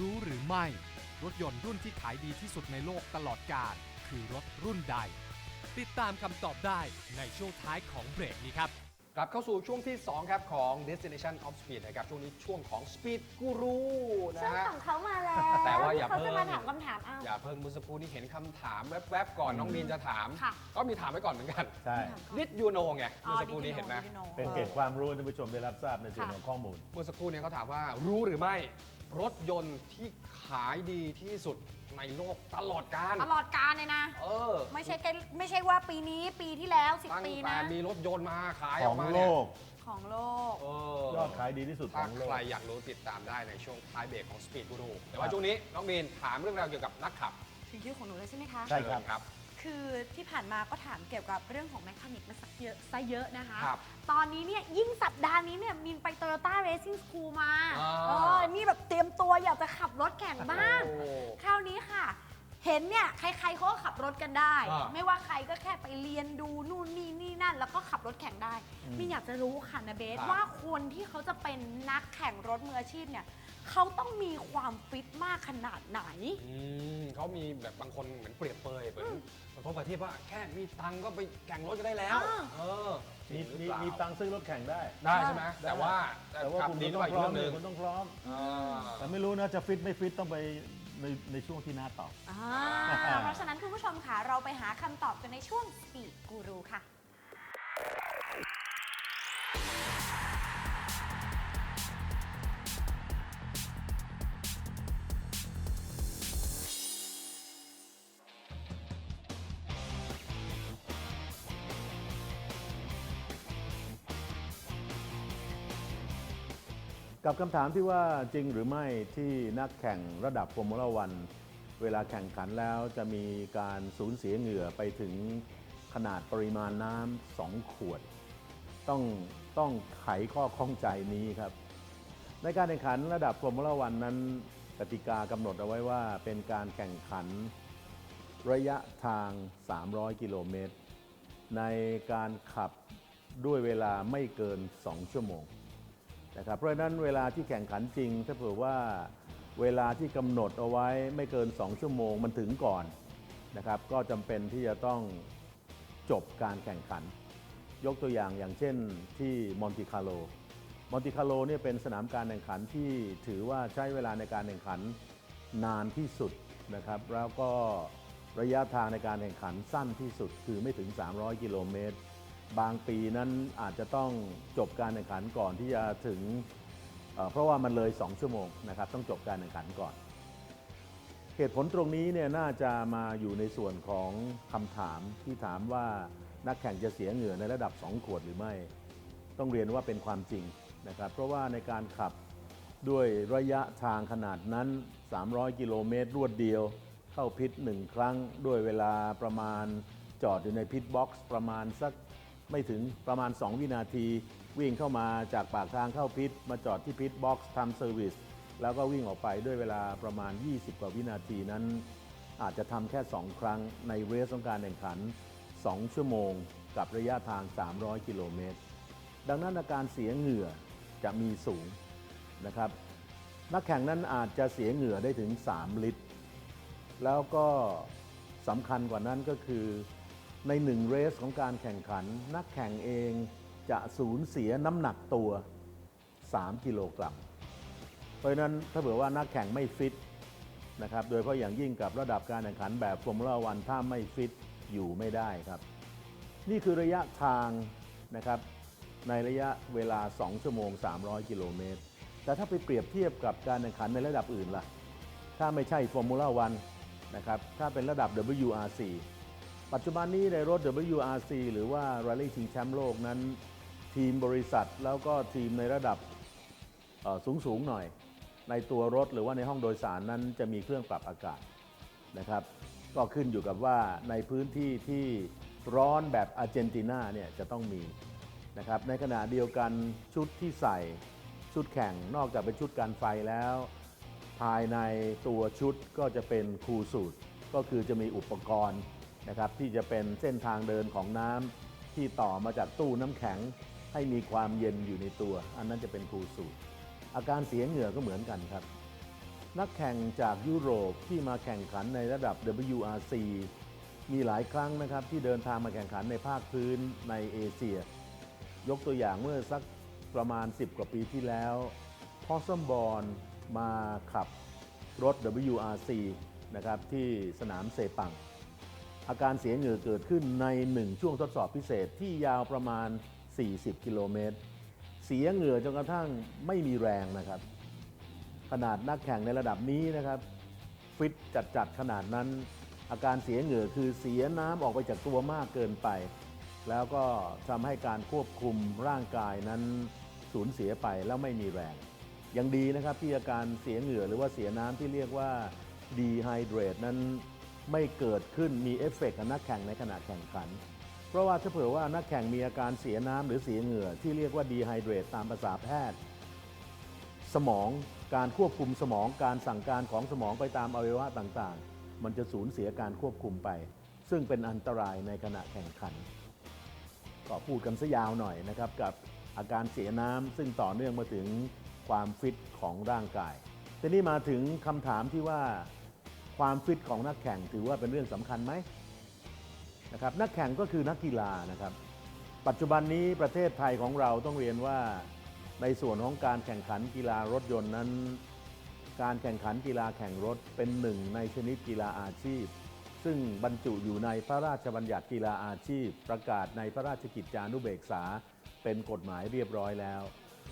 รู้หรือไม่ รถยนต์รุ่นที่ขายดีที่สุดในโลกตลอดกาลคือรถรุ่นใด ติดตามคำตอบได้ในช่วงท้ายของเบรกนี้ครับ กลับเข้าสู่ช่วงที่ 2 ครับของ Destination of Speed นะครับ ช่วงนี้ช่วงของ Speed Guru นะช่วงฮะ ของเขามาแล้วแต่ว่าอย่าเขาเพิ่จะงมาถามคำถามอ้าวอย่าเพิ่งเมื่อสักครู่นี้เห็นคำถามแวบๆก่อนน้องมีนจะถาม ค่ะ ก็มีถามไว้ก่อนเหมือนกันใช่ Did you know ไงเมื่อสักครู่นี้เห็นไหม เป็นเกร็ดความรู้ให้ท่านผู้ชมได้รับทราบในส่วนของข้อมูล เมื่อสักครู่นี้เขาถามว่ารู้หรือไม่ รถยนต์ที่ขายดีที่สุดในโลกตลอดกาลตลอดกาลเลยนะ เออ ไม่ใช่แค่ไม่ใช่ว่าปีนี้ปีที่แล้วตั้ง10ปีแต่นะ มีรถยนต์มาขายขออองกมาโลเนี่ยก ของโลก เออยอดขายดีที่สุดขถ้าองโลใคก รอยากรู้ติดตามได้ในช่วงท้ายเบรกของ Speed Guru แต่ว่าช่วงนี้น้องมีนถามเรื่องราวเกี่ยวกับนักขับถึงคิวของหนูเลยใช่ไหมคะ ใช่ ครับ เชิญ ครับคือที่ผ่านมาก็ถามเกี่ยวกับเรื่องของแมคานิกมาสักเยอะซะเยอะนะคะ ครับตอนนี้เนี่ยยิ่งสัปดาห์นี้เนี่ยมินไป Toyota Racing School มาอ่าเออนี่แบบเตรียมตัวอยากจะขับรถแข่งบ้าง โอ้ คราวนี้ค่ะ เห็นเนี่ยใครๆเขาก็ขับรถกันได้ อ่าไม่ว่าใครก็แค่ไปเรียนดูนู่นนี่นี่นั่น แล้วก็ขับรถแข่งได้มินอยากจะรู้ค่ะนะเบสครับ ว่าคนที่เขาจะเป็นนักแข่งรถมืออาชีพเนี่ย เขาต้องมีความฟิตมากขนาดไหน อืมเขามีแบบบางคนเหมือนเปรียบเปรยเหมือนบางคนประเทศว่าแค่มีตังค์ก็ไปแข่งรถก็ได้แล้ว อ่า เออมีจริมีหรือเปล่ามีตังค์ซื้อรถแข่งได้ ได้ใช่ไหมแต่ว่าแต่ว่าขับคุณดีต้ด้อวยงอีพกร้อเรื่มองหนึ่งคุณต้องพร้อม อ่า แต่ไม่รู้นะจะฟิตไม่ฟิตต้องไปในในช่วงที่น้าตอบ อ่าเพราะฉะนั้นคุณผู้ชมค่ะเราไปหาคำตอบกันในช่วง Speed Guru ค่ะ กับคำถามที่ว่าจริงหรือไม่ที่นักแข่งระดับฟอร์มูล่าวันเวลาแข่งขันแล้วจะมีการสูญเสียเหงื่อไปถึงขนาดปริมาณน้ำสองขวด ต้องต้องไขข้อข้องใจนี้ครับ ในการแข่งขันระดับฟอร์มูล่าวันนั้นกติกากำหนดเอาไว้ว่าเป็นการแข่งขันระยะทาง 300 กิโลเมตร ในการขับด้วยเวลาไม่เกิน 2 ชั่วโมง นะครับเพราะฉะนั้นเวลาที่แข่งขันจริง ถ้าเผื่อว่าเวลาที่กำหนดเอาไว้ไม่เกิน 2 ชั่วโมงมันถึงก่อนนะครับก็จำเป็นที่จะต้องจบการแข่งขัน ยกตัวอย่างอย่างเช่นที่มอนติคาร์โลมอนติคาร์โลเนี่ยเป็นสนามการแข่งขันที่ถือว่าใช้เวลาในการแข่งขันนานที่สุดนะครับแล้วก็ระยะทางในการแข่งขันสั้นที่สุดคือไม่ถึง 300 กิโลเมตร บางปีนั้นอาจจะต้องจบการแข่งขันก่อนที่จะถึงเพราะว่ามันเลย 2 ชั่วโมงนะครับ ต้องจบการแข่งขันก่อน เหตุผลตรงนี้เนี่ยน่าจะมาอยู่ในส่วนของคำถามที่ถามว่านักแข่งจะเสียเหงื่อในระดับ 2 ขวดหรือไม่ ต้องเรียนว่าเป็นความจริงนะครับ เพราะว่าในการขับด้วยระยะทางขนาดนั้น 300 กิโลเมตรรวดเดียว เข้าพิษหนึ่งครั้ง ด้วยเวลาประมาณจอดอยู่ในพิษบ็อกซ์ประมาณสัก ไม่ถึงประมาณ 2 วินาที วิ่งเข้ามาจากปากทางเข้าพิษ มาจอดที่พิษบ็อกซ์ทำเซอร์วิสแล้วก็วิ่งออกไปด้วยเวลาประมาณ 20 กว่าวินาทีนั้น อาจจะทำแค่ 2 ครั้งในเรสของการแข่งขัน 2 ชั่วโมง กับระยะทาง 300 กิโลเมตร ดังนั้นอาการเสียเหงื่อจะมีสูงนะครับนักแข่งนั้นอาจจะเสียเหงื่อได้ถึง 3 ลิตร แล้วก็สำคัญกว่านั้นก็คือ ในหนึ่งเรสของการแข่งขัน นักแข่งเองจะสูญเสียน้ำหนักตัว 3 กิโลกรัม เพราะนั้นถ้าเผื่อว่านักแข่งไม่ฟิตนะครับ โดยเฉพาะอย่างยิ่งกับระดับการแข่งขันแบบฟอร์มูล่าวันถ้าไม่ฟิตอยู่ไม่ได้ครับ นี่คือระยะทางนะครับในระยะเวลา 2 ชั่วโมง 300 กิโลเมตร แต่ถ้าไปเปรียบเทียบกับการแข่งขันในระดับอื่นล่ะ ถ้าไม่ใช่ฟอร์มูล่าวันนะครับ ถ้าเป็นระดับ WRC ปัจจุบันนี้ในรถ WRC หรือว่า Rally ชิงแชมป์โลกนั้น ทีมบริษัทแล้วก็ทีมในระดับสูงสูงๆหน่อย ในตัวรถหรือว่าในห้องโดยสารนั้นจะมีเครื่องปรับอากาศนะครับ ก็ขึ้นอยู่กับว่าในพื้นที่ที่ร้อนแบบอาร์เจนตินาเนี่ยจะต้องมีนะครับในขณะเดียวกันชุดที่ใส่ชุดแข่งนอกจากเป็นชุดกันไฟแล้ว ภายในตัวชุดก็จะเป็นคูลสูตรก็คือจะมีอุปกรณ์ นะครับที่จะเป็นเส้นทางเดินของน้ำที่ต่อมาจากตู้น้ำแข็งให้มีความเย็นอยู่ในตัว อันนั้นจะเป็นคูสูตรอาการเสียเหงื่อก็เหมือนกันครับ นักแข่งจากยุโรปที่มาแข่งขันในระดับ WRC มีหลายครั้งนะครับที่เดินทางมาแข่งขันในภาคพื้นในเอเชีย ยกตัวอย่างเมื่อสักประมาณ 10 กว่าปีที่แล้วพอสมบอลมาขับรถ WRC นะครับที่สนามเซปัง อาการเสียเหงื่อเกิดขึ้นในหนึ่งช่วงทดสอบพิเศษที่ยาวประมาณ 40 กิโลเมตร เสียเหงื่อจนกระทั่งไม่มีแรงนะครับ ขนาดนักแข่งในระดับนี้นะครับ ฟิตจัดๆขนาดนั้น อาการเสียเหงื่อคือเสียน้ำออกไปจากตัวมากเกินไป แล้วก็ทำให้การควบคุมร่างกายนั้นสูญเสียไปแล้วไม่มีแรง ยังดีนะครับที่อาการเสียเหงื่อหรือว่าเสียน้ำที่เรียกว่า dehydrate นั้น ไม่เกิดขึ้นมีเอฟเฟกต์กับนักแข่งในขณะแข่งขัน เพราะว่าถ้าเผื่อว่านักแข่งมีอาการเสียน้ำหรือเสียเหงื่อที่เรียกว่า dehydrate ตามภาษาแพทย์ สมองการควบคุมสมองการสั่งการของสมองไปตามอวัยวะต่างๆ มันจะสูญเสียการควบคุมไป ซึ่งเป็นอันตรายในขณะแข่งขันก็พูดกันซะยาวหน่อยนะครับกับอาการเสียน้ำซึ่งต่อเนื่องมาถึงความฟิตของร่างกายทีนี้มาถึงคำถามที่ว่า ความฟิตของนักแข่งถือว่าเป็นเรื่องสำคัญไหมนะครับนักแข่งก็คือนักกีฬานะครับ ปัจจุบันนี้ประเทศไทยของเราต้องเรียนว่าในส่วนของการแข่งขันกีฬารถยนต์นั้น การแข่งขันกีฬาแข่งรถเป็นหนึ่งในชนิดกีฬาอาชีพ ซึ่งบรรจุอยู่ในพระราชบัญญัติกีฬาอาชีพ ประกาศในพระราชกิจจานุเบกษา เป็นกฎหมายเรียบร้อยแล้ว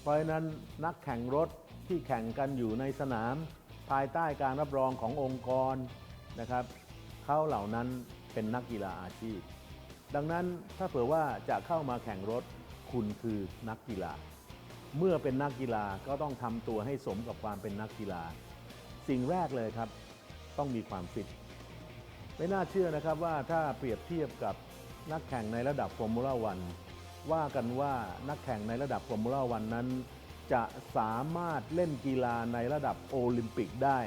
เพราะฉะนั้นนักแข่งรถที่แข่งกันอยู่ในสนาม ภายใต้การรับรองขององค์กรนะครับเขาเหล่านั้นเป็นนักกีฬาอาชีพ ดังนั้นถ้าเผื่อว่าจะเข้ามาแข่งรถคุณคือนักกีฬา เมื่อเป็นนักกีฬาก็ต้องทำตัวให้สมกับความเป็นนักกีฬา สิ่งแรกเลยครับ ต้องมีความฟิตไม่น่าเชื่อนะครับว่าถ้าเปรียบเทียบกับนักแข่งในระดับฟอร์มูล่าวันว่ากันว่านักแข่งในระดับฟอร์มูล่าวันนั้น จะสามารถเล่นกีฬาในระดับโอลิมปิกได้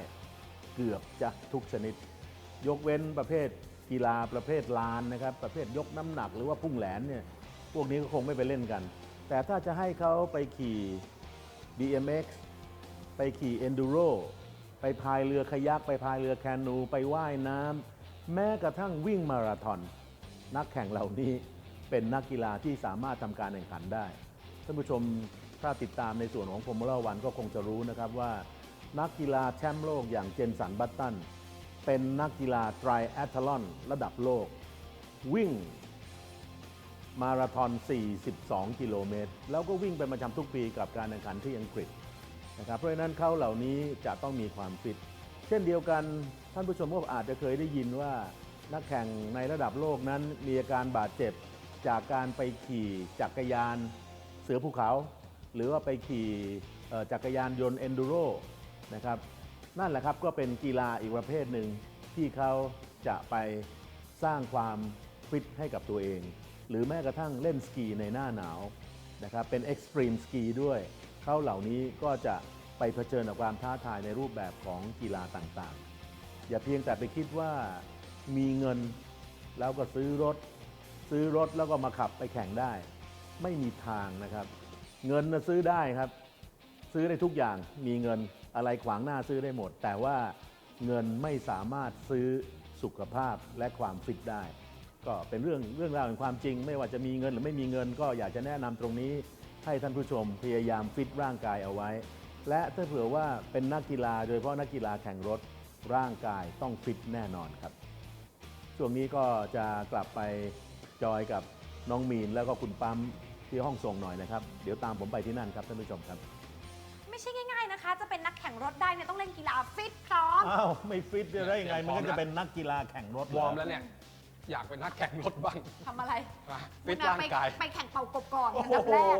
เกือบจะทุกชนิด ยกเว้นประเภทกีฬาประเภทลานนะครับ ประเภทยกน้ำหนักหรือว่าพุ่งแหลนเนี่ยพวกนี้ก็คงไม่ไปเล่นกัน แต่ถ้าจะให้เขาไปขี่ BMX ไปขี่ Enduro ไปพายเรือคายักไปพายเรือแคนู ไปว่ายน้ำแม้กระทั่งวิ่งมาราธอนนักแข่งเหล่านี้เป็นนักกีฬาที่สามารถทำการแข่งขันได้ ท่านผู้ชมถ้าติดตามในส่วนของฟอร์มูล่าวันก็คงจะรู้นะครับว่า นักกีฬาแชมป์โลกอย่างเจนสันบัตตัน เป็นนักกีฬาไตรแอตลอนระดับโลก วิ่งมาราธอน 42 กิโลเมตร แล้วก็วิ่งเป็นประจำทุกปีกับการแข่งขันที่อังกฤษนะครับเพราะฉะนั้นเขาเหล่านี้จะต้องมีความฟิต เช่นเดียวกันท่านผู้ชมก็อาจจะเคยได้ยินว่านักแข่งในระดับโลกนั้นมีอาการบาดเจ็บจากการไปขี่จักรยาน เสือภูเขา หรือว่าไปขี่จักรยานยนต์เอนดูโรนะครับนั่นแหละครับก็เป็นกีฬาอีกประเภทหนึ่งที่เขาจะไปสร้างความฟิตให้กับตัวเอง หรือแม้กระทั่งเล่นสกีในหน้าหนาวนะครับเป็นเอ็กซ์ตรีมสกีด้วยเขาเหล่านี้ก็จะไปเผชิญกับความท้าทายในรูปแบบของกีฬาต่างๆ อย่าเพียงแต่ไปคิดว่ามีเงินแล้วก็ซื้อรถ ซื้อรถแล้วก็มาขับไปแข่งได้ ไม่มีทางนะครับ เงินนะซื้อได้ครับ ซื้อได้ทุกอย่างมีเงินอะไรขวางหน้าซื้อได้หมด แต่ว่าเงินไม่สามารถซื้อสุขภาพและความฟิตได้ ก็เป็นเรื่องเรื่องราวแห่งความจริง ไม่ว่าจะมีเงินหรือไม่มีเงิน ก็อยากจะแนะนำตรงนี้ ให้ท่านผู้ชมพยายามฟิตร่างกายเอาไว้ และถ้าเผื่อว่าเป็นนักกีฬาโดยเฉพาะนักกีฬาแข่งรถร่างกายต้องฟิตแน่นอนครับ ช่วงนี้ก็จะกลับไปจอยกับน้องมีนแล้วก็คุณปั๊ม ที่ห้องส่งหน่อยนะครับ เดี๋ยวตามผมไปที่นั่นครับท่านผู้ชมครับ ไม่ใช่ง่ายๆนะคะ จะเป็นนักแข่งรถได้เนี่ยต้องเล่นกีฬาฟิตพร้อม อ้าวไม่ฟิตจะได้ยังไงพร้มันอมก็แล้จะวเป็นนักกีฬาแข่งรถวอร์มแล้วเนี่ย อยากเป็นนักแข่งรถบ้างทำอะไรอะฟิตคุณร่างไปกาย ไปแข่งเป่ากบก่อนโอ้อันโหดับแรก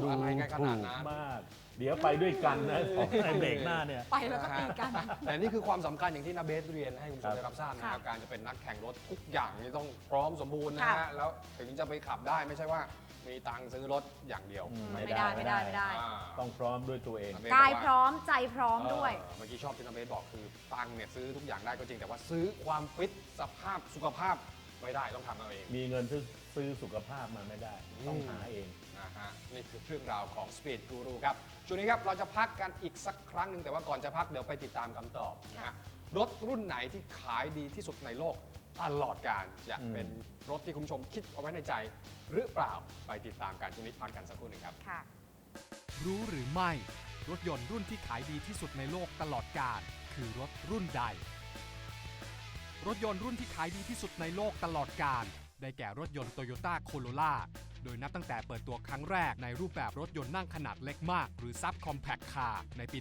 ดูอะไรกันขนาดนั้น ถูกมาก เดี๋ยวไปด้วยกันนะของในเบรกหน้าเนี่ย ไปแล้วก็ตีกัน แต่นี่คือความสำคัญอย่างที่นาเบสเรียนให้คุณผู้ชมครับได้รับทราบนะครับค่ะการจะเป็นนักแข่งรถทุกอย่างนี่ต้องพร้อมสมบูรณ์นะค่ะ ฮะแล้วถึงจะไปขับได้ไม่ใช่ว่า มีตังค์ซื้อรถอย่างเดียวอืมไม่ได้ไม่ได้ไม่ได้ อ่าต้องพร้อมด้วยตัวเองนาเบสกายบกว่พร้อมใจพร้อมด้วย เออเมื่อกี้ชอบที่นาเบสบอกคือตังค์เนี่ยซื้อทุกอย่างได้ก็จริงแต่ว่าซื้อความฟิตสภาพสุขภาพไม่ได้ต้องทำเอาเอง มีเงินซื้อซื้อสุขภาพมาไม่ได้ ต้องหาเอง นะฮะนี่คือเรื่องราวของ Speed Guru ครับช่วงนี้ครับเราจะพักกันอีกสักครั้งหนึ่งแต่ว่าก่อนจะพักเดี๋ยวไปติดตามคำตอบนะฮะรถรุ่นไหนที่ขายดีที่สุดในโลก ตลอดการจะอืมเป็นรถที่คุณผู้ชมคิดเอาไว้ในใจ หรือเปล่าไปติดตามกันช่วงนี้พักกันสักครู่หนึ่งครับ ค่ะ รู้หรือไม่ รถยนต์รุ่นที่ขายดีที่สุดในโลกตลอดกาลคือรถรุ่นใด รถยนต์รุ่นที่ขายดีที่สุดในโลกตลอดกาลได้แก่รถยนต์ Toyota Corolla โดยนับตั้งแต่เปิดตัวครั้งแรกในรูปแบบรถยนต์นั่งขนาดเล็กมาก หรือ Sub Compact Car ในปี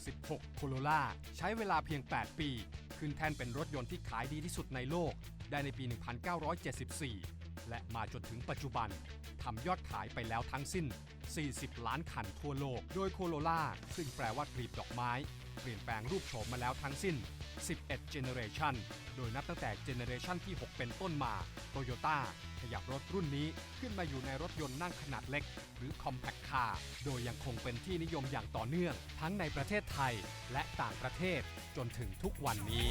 1966 Corolla ใช้เวลาเพียง 8 ปี ขึ้นแท่นเป็นรถยนต์ที่ขายดีที่สุดในโลก ได้ในปี 1974 และมาจนถึงปัจจุบันทำยอดขายไปแล้วทั้งสิ้น 40 ล้านคันทั่วโลก โดยโคโรล่าซึ่งแปลว่ากลีบดอกไม้ เปลี่ยนแปลงรูปโฉมมาแล้วทั้งสิ้น 11 generation โดยนับตั้งแต่ generation ที่ 6 เป็นต้นมาโตโยต้าขยับรถรุ่นนี้ขึ้นมาอยู่ในรถยนต์นั่งขนาดเล็ก หรือ compact car โดยยังคงเป็นที่นิยมอย่างต่อเนื่อง ทั้งในประเทศไทยและต่างประเทศจนถึงทุกวันนี้